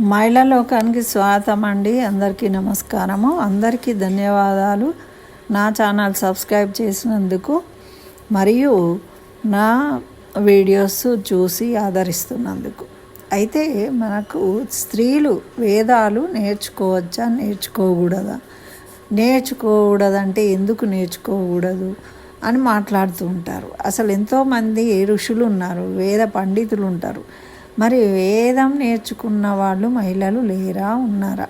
మహిళా లోకానికి స్వాగతం అండి. అందరికీ నమస్కారము. అందరికీ ధన్యవాదాలు. నా ఛానల్ సబ్స్క్రైబ్ చేసినందుకు మరియు నా వీడియోస్ చూసి ఆదరిస్తున్నందుకు. అయితే మనకు స్త్రీలు వేదాలు నేర్చుకోవచ్చా? నేర్చుకోకూడదా? నేర్చుకోకూడదంటే ఎందుకు నేర్చుకోకూడదు అని మాట్లాడుతూ ఉంటారు. అసలు ఎంతోమంది ఋషులు ఉన్నారు వేద పండితులు ఉంటారు. మరి వేదం నేర్చుకున్న వాళ్ళు మహిళలు లేరా ఉన్నారా?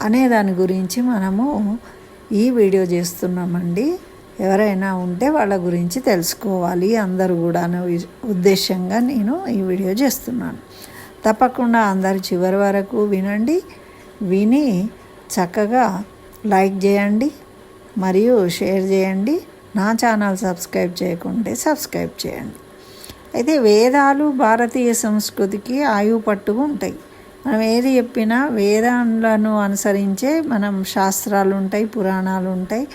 అనే దాని గురించి మనము ఈ వీడియో చేస్తున్నామండి. ఎవరైనా ఉంటే వాళ్ళ గురించి తెలుసుకోవాలి. అందరూ కూడా అనే ఉద్దేశంగా నేను ఈ వీడియో చేస్తున్నాను. తప్పకుండా అందరు చివరి వరకు వినండి. విని చక్కగా లైక్ చేయండి మరియు షేర్ చేయండి. నా ఛానల్ సబ్స్క్రైబ్ చేయకుంటే సబ్స్క్రైబ్ చేయండి. అయితే వేదాలు భారతీయ సంస్కృతికి ఆయువు పట్టు ఉంటాయి. మనం ఏది చెప్పినా వేదాలను అనుసరించే మనం శాస్త్రాలు ఉంటాయి పురాణాలు ఉంటాయి.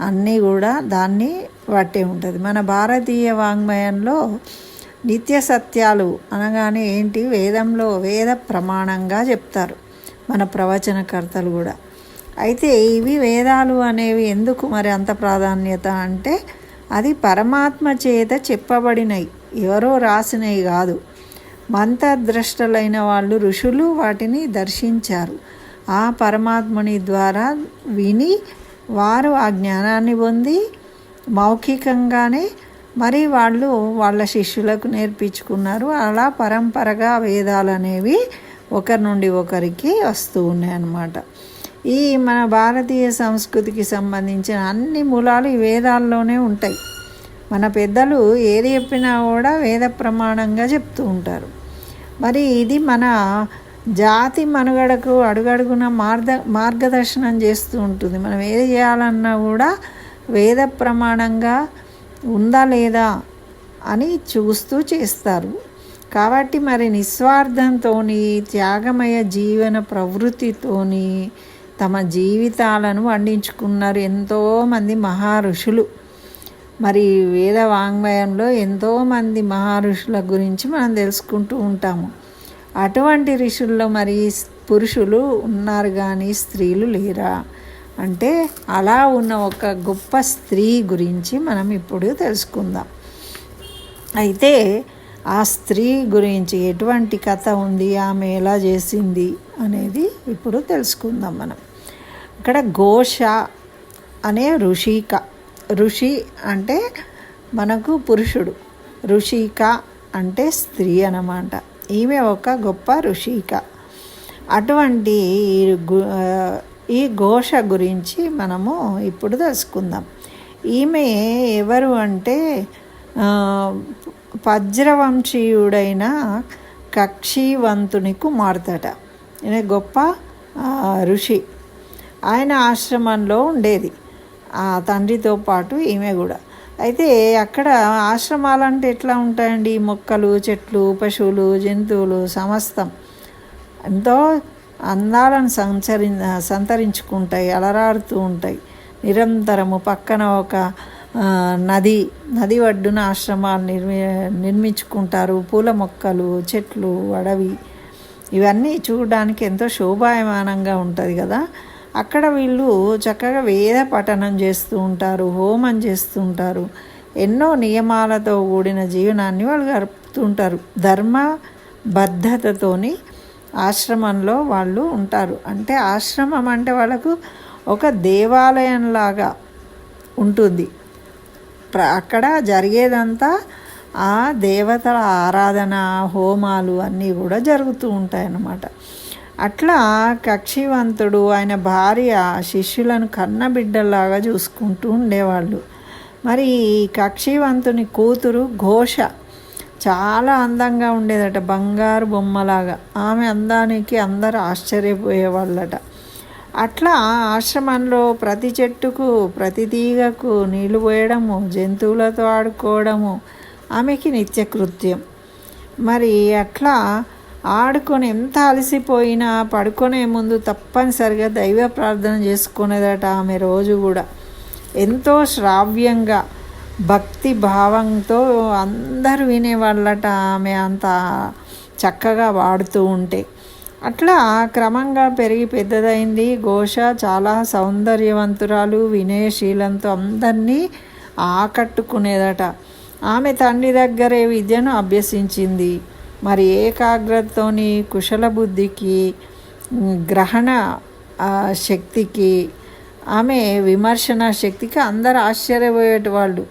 అన్నీ కూడా దాన్ని బట్టే ఉంటుంది. మన భారతీయ వాంగ్మయంలో నిత్య సత్యాలు అనగానే ఏంటి? వేదంలో వేద ప్రమాణంగా చెప్తారు మన ప్రవచనకర్తలు కూడా. అయితే ఇవి వేదాలు అనేవి ఎందుకు మరి అంత ప్రాధాన్యత అంటే అది పరమాత్మ చేత చెప్పబడినవి ఎవరో రాసినవి కాదు. మంత్రద్రష్టలైన వాళ్ళు ఋషులు వాటిని దర్శించారు. ఆ పరమాత్ముని ద్వారా విని వారు ఆ జ్ఞానాన్ని పొంది మౌఖికంగానే మరి వాళ్ళు వాళ్ళ శిష్యులకు నేర్పించుకున్నారు. అలా పరంపరగా వేదాలు అనేవి ఒకరి నుండి ఒకరికి వస్తూ ఉన్నాయి అన్నమాట ఈ మన భారతీయ సంస్కృతికి సంబంధించిన అన్ని మూలాలు ఈ వేదాల్లోనే ఉంటాయి. మన పెద్దలు ఏది చెప్పినా కూడా వేద ప్రమాణంగా చెప్తూ ఉంటారు. మరి ఇది మన జాతి మనుగడకు అడుగడుగున మార్గ మార్గదర్శనం చేస్తూ ఉంటుంది. మనం ఏది చేయాలన్నా కూడా వేద ప్రమాణంగా ఉందా లేదా అని చూస్తూ చేస్తారు. కాబట్టి మరి నిస్వార్థంతో త్యాగమయ జీవన ప్రవృత్తితోని తమ జీవితాలను వండించుకున్నారు ఎంతోమంది మహారుషులు. మరి వేద వాంగ్మయంలో ఎంతోమంది మహర్షుల గురించి మనం తెలుసుకుంటూ ఉంటాము. అటువంటి ఋషుల్లో మరి పురుషులు ఉన్నారు కానీ స్త్రీలు లేరా? అంటే అలా ఉన్న ఒక గొప్ప స్త్రీ గురించి మనం ఇప్పుడు తెలుసుకుందాం. అయితే ఆ స్త్రీ గురించి ఎటువంటి కథ ఉంది? ఆమె ఎలా చేసింది? అనేది ఇప్పుడు తెలుసుకుందాం మనం. ఇక్కడ ఘోష అనే ఋషిక ఋషి అంటే మనకు పురుషుడు. ఋషిక అంటే స్త్రీ అన్నమాట. ఈమె ఒక గొప్ప ఋషిక. అటువంటి ఈ ఘోష గురించి మనము ఇప్పుడు తెలుసుకుందాం. ఈమె ఎవరు అంటే వజ్రవంశీయుడైన కక్షివంతుని కుమార్తెట. ఈయన గొప్ప ఋషి. ఆయన ఆశ్రమంలో ఉండేది. తండ్రితో పాటు ఈమె కూడా. అయితే అక్కడ ఆశ్రమాలంటే ఎట్లా ఉంటాయండి? మొక్కలు చెట్లు పశువులు జంతువులు సమస్తం ఎంతో అందాలను సంచరి సంతరించుకుంటాయి అలరాడుతూ ఉంటాయి. నిరంతరము పక్కన ఒక నది నది ఒడ్డున ఆశ్రమాలు నిర్మి నిర్మించుకుంటారు. పూల మొక్కలు చెట్లు అడవి ఇవన్నీ చూడడానికి ఎంతో శోభాయమానంగా ఉంటుంది కదా? అక్కడ వీళ్ళు చక్కగా వేద పఠనం చేస్తూ ఉంటారు హోమం చేస్తూ ఉంటారు. ఎన్నో నియమాలతో కూడిన జీవనాన్ని వాళ్ళు గడుపుతుంటారు. ధర్మ బద్ధతతోని ఆశ్రమంలో వాళ్ళు ఉంటారు. అంటే ఆశ్రమం అంటే వాళ్ళకు ఒక దేవాలయంలాగా ఉంటుంది. అక్కడ జరిగేదంతా ఆ దేవతల ఆరాధన హోమాలు అన్నీ కూడా జరుగుతూ ఉంటాయి అన్నమాట అట్లా కక్షివంతుడు ఆయన భార్య శిష్యులను కన్నబిడ్డల్లాగా చూసుకుంటూ ఉండేవాళ్ళు. మరి కక్షివంతుని కూతురు ఘోష చాలా అందంగా ఉండేదట బంగారు బొమ్మలాగా. ఆమె అందానికి అందరూ ఆశ్చర్యపోయేవాళ్ళట. అట్లా ఆశ్రమంలో ప్రతి చెట్టుకు ప్రతి తీగకు నీళ్ళు పోయడము జంతువులతో ఆడుకోవడము ఆమెకి నిత్యకృత్యం. మరి అట్లా ఆడుకొని ఎంత అలసిపోయినా పడుకునే ముందు తప్పనిసరిగా దైవ ప్రార్థన చేసుకునేదట ఆమె రోజు కూడా. ఎంతో శ్రావ్యంగా భక్తి భావంతో అందరూ వినేవాళ్ళట ఆమె అంత చక్కగా వాడుతూ ఉంటే. అట్లా క్రమంగా పెరిగి పెద్దదైంది. ఘోష చాలా సౌందర్యవంతురాలు వినయశీలంతో అందరినీ ఆకట్టుకునేదట. ఆమె తండ్రి దగ్గరే విద్యను అభ్యసించింది. మరి ఏకాగ్రతతోని కుశల బుద్ధికి గ్రహణ శక్తికి ఆమె విమర్శన శక్తికి అందరు ఆశ్చర్యపోయేటి వాళ్ళు.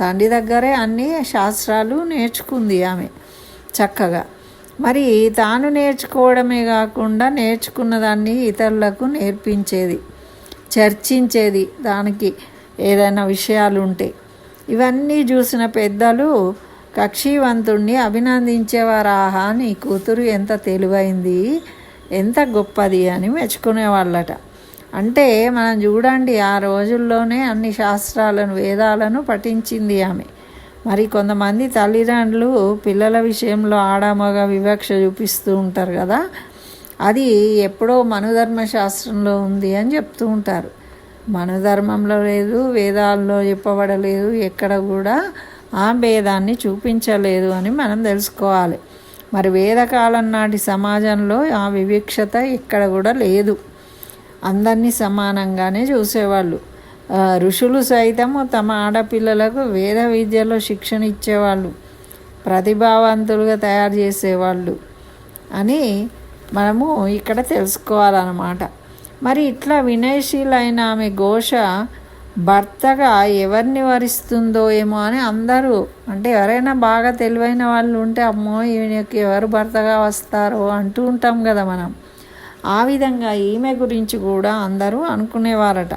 తండ్రి దగ్గరే అన్ని శాస్త్రాలు నేర్చుకుంది ఆమె చక్కగా. మరి తాను నేర్చుకోవడమే కాకుండా నేర్చుకున్న దాన్ని ఇతరులకు నేర్పించేది చర్చించేది దానికి ఏదైనా విషయాలు ఉంటే ఇవన్నీ చూసిన పెద్దలు కక్షీవంతుణ్ణి అభినందించేవారు ఆహా నీ కూతురు ఎంత తెలివైంది ఎంత గొప్పది అని మెచ్చుకునేవాళ్ళట. అంటే మనం చూడండి ఆ రోజుల్లోనే అన్ని శాస్త్రాలను వేదాలను పఠించింది ఆమె. మరి కొంతమంది తల్లిదండ్రులు పిల్లల విషయంలో ఆడమగ వివక్ష చూపిస్తూ ఉంటారు కదా. అది ఎప్పుడో మనుధర్మ శాస్త్రంలో ఉంది అని చెప్తూ ఉంటారు. మనుధర్మంలో లేదు వేదాల్లో చెప్పబడలేదు ఎక్కడ కూడా ఆ భేదాన్ని చూపించలేదు అని మనం తెలుసుకోవాలి. మరి వేదకాలం నాటి సమాజంలో ఆ వివక్షత ఎక్కడ కూడా లేదు. అందరినీ సమానంగానే చూసేవాళ్ళు. ఋషులు సైతము తమ ఆడపిల్లలకు వేద విద్యలో శిక్షణ ఇచ్చేవాళ్ళు. ప్రతిభావంతులుగా తయారు చేసేవాళ్ళు అని మనము ఇక్కడ తెలుసుకోవాలన్నమాట. మరి ఇట్లా వినయశీలైన ఆమె ఘోష భర్తగా ఎవరిని వరిస్తుందో ఏమో అని అందరూ అంటే ఎవరైనా బాగా తెలివైన వాళ్ళు ఉంటే అమ్మో ఈమెకి ఎవరు భర్తగా వస్తారో అంటూ ఉంటాం కదా మనం. ఆ విధంగా ఈమె గురించి కూడా అందరూ అనుకునేవారట.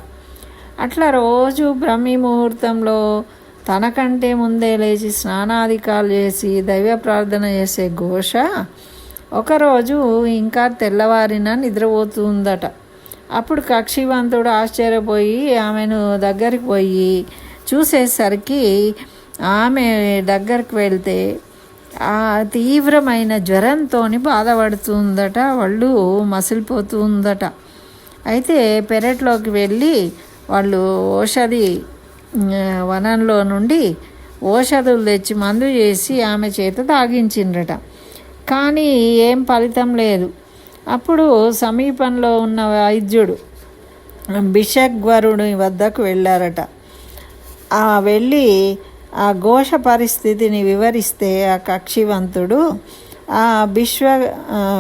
అట్లా రోజు బ్రహ్మి ముహూర్తంలో తనకంటే ముందే లేచి స్నానాధికాలు చేసి దైవ ప్రార్థన చేసే ఘోష ఒకరోజు ఇంకా తెల్లవారిన నిద్రపోతుందట అప్పుడు కక్షివంతుడు ఆశ్చర్యపోయి ఆమెను దగ్గరికి పోయి చూసేసరికి ఆమె దగ్గరికి వెళ్తే ఆ తీవ్రమైన జ్వరంతో బాధపడుతుందట వాళ్ళు మసిలిపోతుందట. అయితే పెరట్లోకి వెళ్ళి వాళ్ళు ఓషధి వనంలో నుండి ఓషధులు తెచ్చి మందు చేసి ఆమె చేత తాగించిండ్రట. కానీ ఏం ఫలితం లేదు. అప్పుడు సమీపంలో ఉన్న వైద్యుడు బిషగ్వరుడి వద్దకు వెళ్ళారట. ఆ వెళ్ళి ఆ ఘోష పరిస్థితిని వివరిస్తే ఆ కక్షివంతుడు ఆ బిశ్వ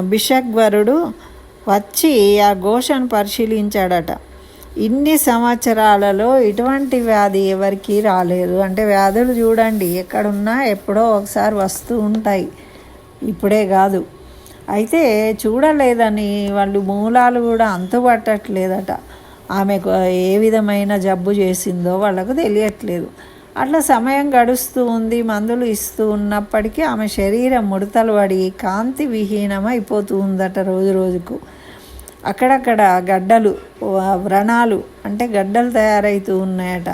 బిషగ్వరుడు వచ్చి ఆ ఘోషను పరిశీలించాడట. ఇన్ని సంవత్సరాలలో ఇటువంటి వ్యాధి ఎవరికీ రాలేదు. అంటే వ్యాధులు చూడండి ఎక్కడున్నా ఎప్పుడో ఒకసారి వస్తూ ఉంటాయి. ఇప్పుడే కాదు. అయితే చూడలేదని వాళ్ళు మూలాలు కూడా అంతుపట్టట్లేదట. ఆమెకు ఏ విధమైన జబ్బు చేసిందో వాళ్ళకు తెలియట్లేదు. అట్లా సమయం గడుస్తూ ఉంది మందులు ఇస్తూ ఉన్నప్పటికీ ఆమె శరీరం ముడతలు పడి కాంతి విహీనమైపోతూ ఉందట రోజు రోజుకు. అక్కడక్కడ గడ్డలు వ్రణాలు అంటే గడ్డలు తయారవుతూ ఉన్నాయట.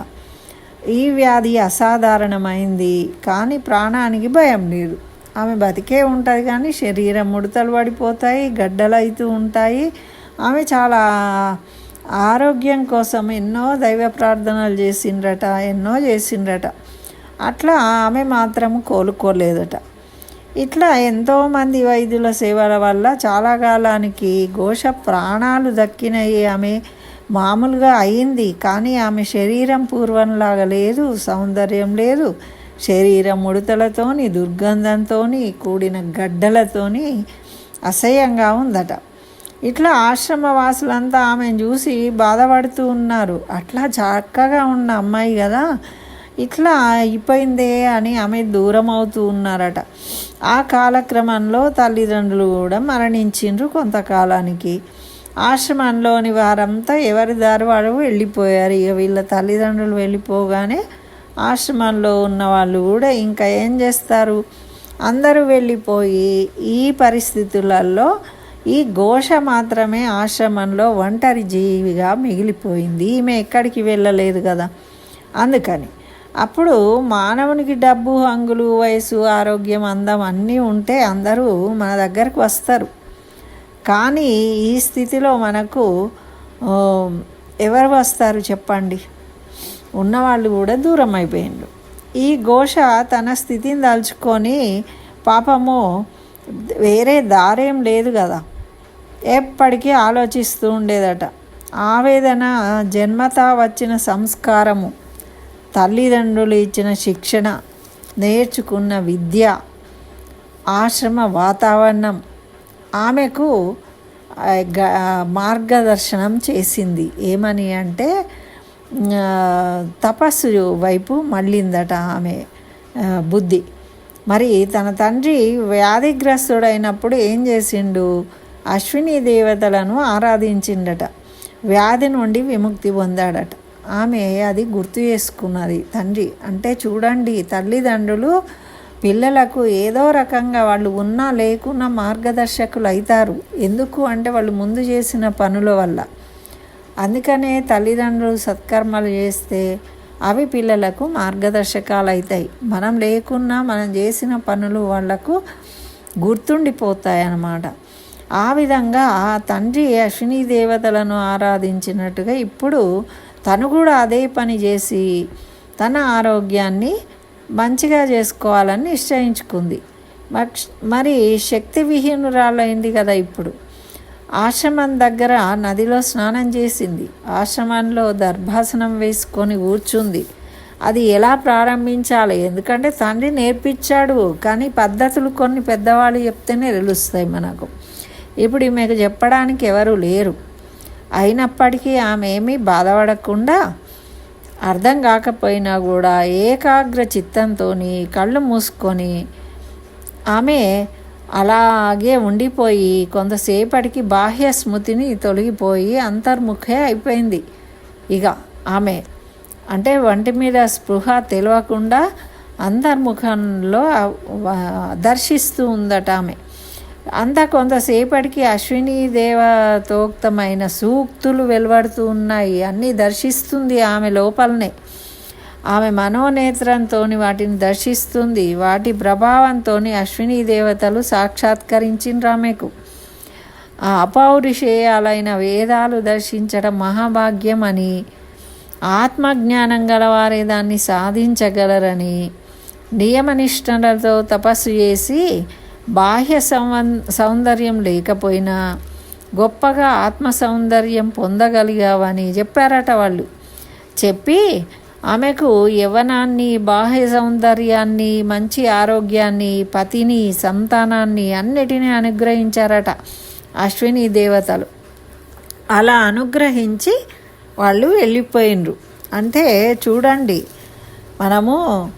ఈ వ్యాధి అసాధారణమైంది కానీ ప్రాణానికి భయం లేదు. ఆమె బతికే ఉంటుంది కానీ శరీరం ముడతలు పడిపోతాయి గడ్డలు అవుతూ ఉంటాయి. ఆమె చాలా ఆరోగ్యం కోసం ఎన్నో దైవ ప్రార్థనలు చేసిండ్రట ఎన్నో చేసిండ్రట. అట్లా ఆమె మాత్రం కోలుకోలేదట. ఇట్లా ఎంతోమంది వైద్యుల సేవల వల్ల చాలా కాలానికి ఘోష ప్రాణాలు దక్కినాయి ఆమె. మామూలుగా అయింది కానీ ఆమె శరీరం పూర్వంలాగా లేదు సౌందర్యం లేదు. శరీర ముడతలతోని దుర్గంధంతోని కూడిన గడ్డలతోని అసహ్యంగా ఉందట. ఇట్లా ఆశ్రమ వాసులంతా ఆమెను చూసి బాధపడుతూ ఉన్నారు. అట్లా చక్కగా ఉన్న అమ్మాయి కదా ఇట్లా అయిపోయిందే అని ఆమె దూరం అవుతూ ఉన్నారట. ఆ కాలక్రమంలో తల్లిదండ్రులు కూడా మరణించిండ్రు కొంతకాలానికి. ఆశ్రమంలోని వారంతా ఎవరి దారి వారు వెళ్ళిపోయారు. ఇక వీళ్ళ తల్లిదండ్రులు వెళ్ళిపోగానే ఆశ్రమంలో ఉన్న వాళ్ళు కూడా ఇంకా ఏం చేస్తారు? అందరూ వెళ్ళిపోయి ఈ పరిస్థితులలో ఈ ఘోష మాత్రమే ఆశ్రమంలో ఒంటరి జీవిగా మిగిలిపోయింది. ఈమె ఎక్కడికి వెళ్ళలేదు కదా? అందుకని. అప్పుడు మానవునికి డబ్బు హంగులు వయసు ఆరోగ్యం అందం అన్నీ ఉంటే అందరూ మన దగ్గరకు వస్తారు. కానీ ఈ స్థితిలో మనకు ఎవరు వస్తారు చెప్పండి? ఉన్నవాళ్ళు కూడా దూరం అయిపోయిండు ఈ ఘోష తన స్థితిని దాల్చుకొని పాపము వేరే దారేం లేదు కదా. ఎప్పటికీ ఆలోచిస్తూ ఉండేదట. ఆవేదన జన్మత వచ్చిన సంస్కారము తల్లిదండ్రులు ఇచ్చిన శిక్షణ నేర్చుకున్న విద్య ఆశ్రమ వాతావరణం ఆమెకు మార్గదర్శనం చేసింది. ఏమని అంటే తపస్సు వైపు మళ్ళిందట ఆమె బుద్ధి. మరి తన తండ్రి వ్యాధిగ్రస్తుడైనప్పుడు ఏం చేసిండు? అశ్విని దేవతలను ఆరాధించిండట. వ్యాధి నుండి విముక్తి పొందాడట. ఆమె అది గుర్తు చేసుకున్నది. తండ్రి అంటే చూడండి తల్లిదండ్రులు పిల్లలకు ఏదో రకంగా వాళ్ళు ఉన్నా లేకున్నా మార్గదర్శకులు అవుతారు ఎందుకు? అంటే వాళ్ళు ముందు చేసిన పనుల వల్ల. అందుకనే తల్లిదండ్రులు సత్కర్మలు చేస్తే అవి పిల్లలకు మార్గదర్శకాలు అవుతాయి మనం లేకున్నా మనం చేసిన పనులు వాళ్ళకు గుర్తుండిపోతాయి అన్నమాట ఆ విధంగా తండ్రి అశ్విని దేవతలను ఆరాధించినట్టుగా ఇప్పుడు తను కూడా అదే పని చేసి తన ఆరోగ్యాన్ని మంచిగా చేసుకోవాలని నిశ్చయించుకుంది. మరి శక్తి విహీనురాలైంది కదా ఇప్పుడు. ఆశ్రమం దగ్గర నదిలో స్నానం చేసింది. ఆశ్రమంలో దర్భాసనం వేసుకొని కూర్చుంది. అది ఎలా ప్రారంభించాలి? ఎందుకంటే తండ్రి నేర్పించాడు కానీ పద్ధతులు కొన్ని పెద్దవాళ్ళు చెప్తేనే తెలుస్తాయి మనకు. ఇప్పుడు మీకు చెప్పడానికి ఎవరు లేరు. అయినప్పటికీ ఆమె ఏమీ బాధపడకుండా అర్థం కాకపోయినా కూడా ఏకాగ్ర చిత్తంతో కళ్ళు మూసుకొని ఆమె అలాగే ఉండిపోయి కొంతసేపటికి బాహ్య స్మృతిని తొలగిపోయి అంతర్ముఖే అయిపోయింది. ఇక ఆమె అంటే వంటి మీద స్పృహ తెలియకుండా అంతర్ముఖంలో దర్శిస్తూ ఉందట ఆమె. అంత కొంతసేపటికి అశ్విని దేవతోక్తమైన సూక్తులు వెలువడుతూ ఉన్నాయి. అన్నీ దర్శిస్తుంది ఆమె లోపలనే. ఆమె మనోనేత్రంతోని వాటిని దర్శిస్తుంది. వాటి ప్రభావంతో అశ్విని దేవతలు సాక్షాత్కరించిండ్రు ఆమెకు. ఆ అపౌరుషేయాలైన వేదాలు దర్శించడం మహాభాగ్యం అని ఆత్మజ్ఞానం గలవారే దాన్ని సాధించగలరని నియమనిష్టలతో తపస్సు చేసి బాహ్య సౌందర్యం లేకపోయినా గొప్పగా ఆత్మ సౌందర్యం పొందగలిగావని చెప్పారట వాళ్ళు. చెప్పి ఆమెకు యవనాన్ని బాహ్య సౌందర్యాన్ని మంచి ఆరోగ్యాన్ని పతిని సంతానాన్ని అన్నిటినీ అనుగ్రహించారట అశ్విని దేవతలు. అలా అనుగ్రహించి వాళ్ళు వెళ్ళిపోయినరు అంటే చూడండి మనము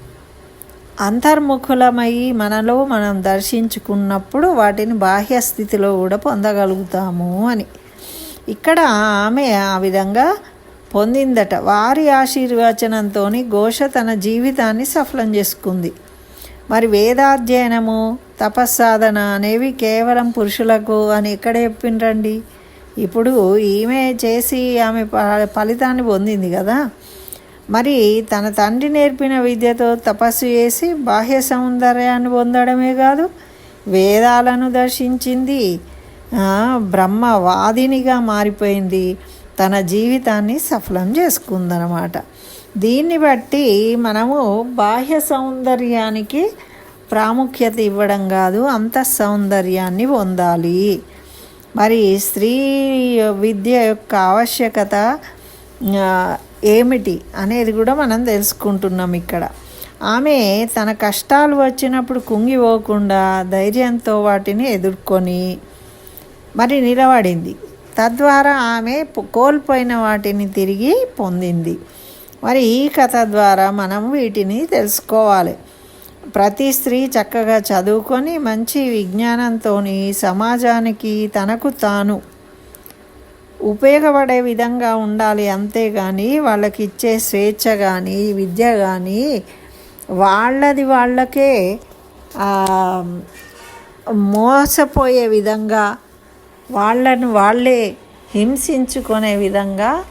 అంతర్ముఖులమై మనలో మనం దర్శించుకున్నప్పుడు వాటిని బాహ్య స్థితిలో కూడా పొందగలుగుతాము అని. ఇక్కడ ఆమె ఆ విధంగా పొందిందట. వారి ఆశీర్వచనంతో ఘోష తన జీవితాన్ని సఫలం చేసుకుంది. మరి వేదాధ్యయనము తపస్సాధన అనేవి కేవలం పురుషులకు అని ఎక్కడ చెప్పిండ్రండి? ఇప్పుడు ఈమె చేసి ఆమె ఫలితాన్ని పొందింది కదా. మరి తన తండ్రి నేర్పిన విద్యతో తపస్సు చేసి బాహ్య సౌందర్యాన్ని పొందడమే కాదు వేదాలను దర్శించింది బ్రహ్మవాదినిగా మారిపోయింది. తన జీవితాన్ని సఫలం చేసుకుందనమాట దీన్ని బట్టి మనము బాహ్య సౌందర్యానికి ప్రాముఖ్యత ఇవ్వడం కాదు అంత సౌందర్యాన్ని పొందాలి. మరి స్త్రీ విద్య యొక్క ఆవశ్యకత ఏమిటి అనేది కూడా మనం తెలుసుకుంటున్నాం ఇక్కడ. ఆమె తన కష్టాలు వచ్చినప్పుడు కుంగిపోకుండా ధైర్యంతో వాటిని ఎదుర్కొని మరి నిలబడింది. తద్వారా ఆమె కోల్పోయిన వాటిని తిరిగి పొందింది. మరి ఈ కథ ద్వారా మనం వీటిని తెలుసుకోవాలి. ప్రతి స్త్రీ చక్కగా చదువుకొని మంచి విజ్ఞానంతో సమాజానికి తనకు తాను ఉపయోగపడే విధంగా ఉండాలి అంతేగాని వాళ్ళకి ఇచ్చే స్వేచ్ఛ కానీ విద్య కానీ వాళ్ళది వాళ్ళకే మోసపోయే విధంగా వాళ్ళను వాళ్ళే హింసించుకునే విధంగా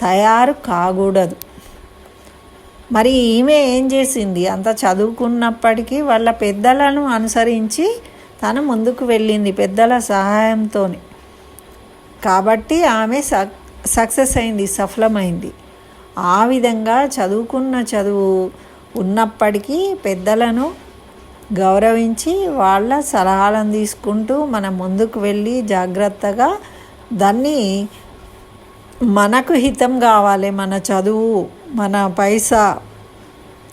తయారు కాకూడదు. మరి ఈమె ఏం చేసింది? అంత చదువుకున్నప్పటికీ వాళ్ళ పెద్దలను అనుసరించి తను ముందుకు వెళ్ళింది పెద్దల సహాయంతో కాబట్టి ఆమె సక్సెస్ అయింది సఫలమైంది. ఆ విధంగా చదువుకున్న చదువు ఉన్నప్పటికీ పెద్దలను గౌరవించి వాళ్ళ సలహాలను తీసుకుంటూ మనం ముందుకు వెళ్ళి జాగ్రత్తగా దాన్ని మనకు హితం కావాలి మన చదువు మన పైసా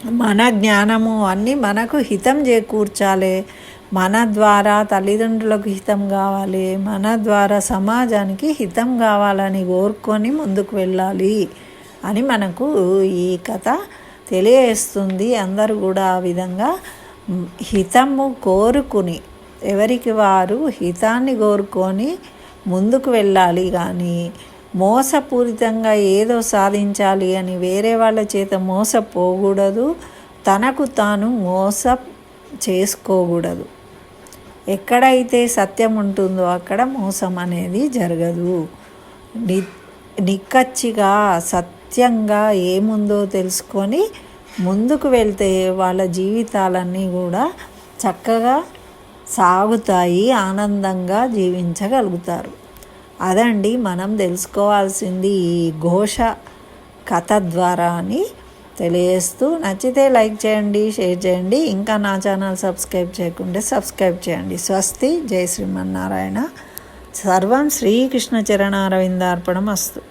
మన జ్ఞానము అన్నీ మనకు హితం చేకూర్చాలి. మన ద్వారా తల్లిదండ్రులకు హితం కావాలి మన ద్వారా సమాజానికి హితం కావాలని కోరుకొని ముందుకు వెళ్ళాలి అని మనకు ఈ కథ తెలియజేస్తుంది. అందరూ కూడా ఆ విధంగా హితము కోరుకుని ఎవరికి వారు హితాన్ని కోరుకొని ముందుకు వెళ్ళాలి కానీ మోసపూరితంగా ఏదో సాధించాలి అని వేరే వాళ్ళ చేత మోసపోకూడదు తనకు తాను మోస చేసుకోకూడదు. ఎక్కడైతే సత్యం ఉంటుందో అక్కడ మోసం అనేది జరగదు. ని నిక్కచ్చిగా సత్యంగా ఏముందో తెలుసుకొని ముందుకు వెళ్తే వాళ్ళ జీవితాలన్నీ కూడా చక్కగా సాగుతాయి ఆనందంగా జీవించగలుగుతారు. అదండి మనం తెలుసుకోవాల్సింది ఈ ఘోష కథ ద్వారా అని తెలియజేస్తూ నచ్చితే లైక్ చేయండి షేర్ చేయండి. ఇంకా నా ఛానల్ సబ్స్క్రైబ్ చేయకుంటే సబ్స్క్రైబ్ చేయండి. స్వస్తి జై శ్రీమన్నారాయణ. సర్వం శ్రీకృష్ణ చరణారవిందార్పణం అస్తు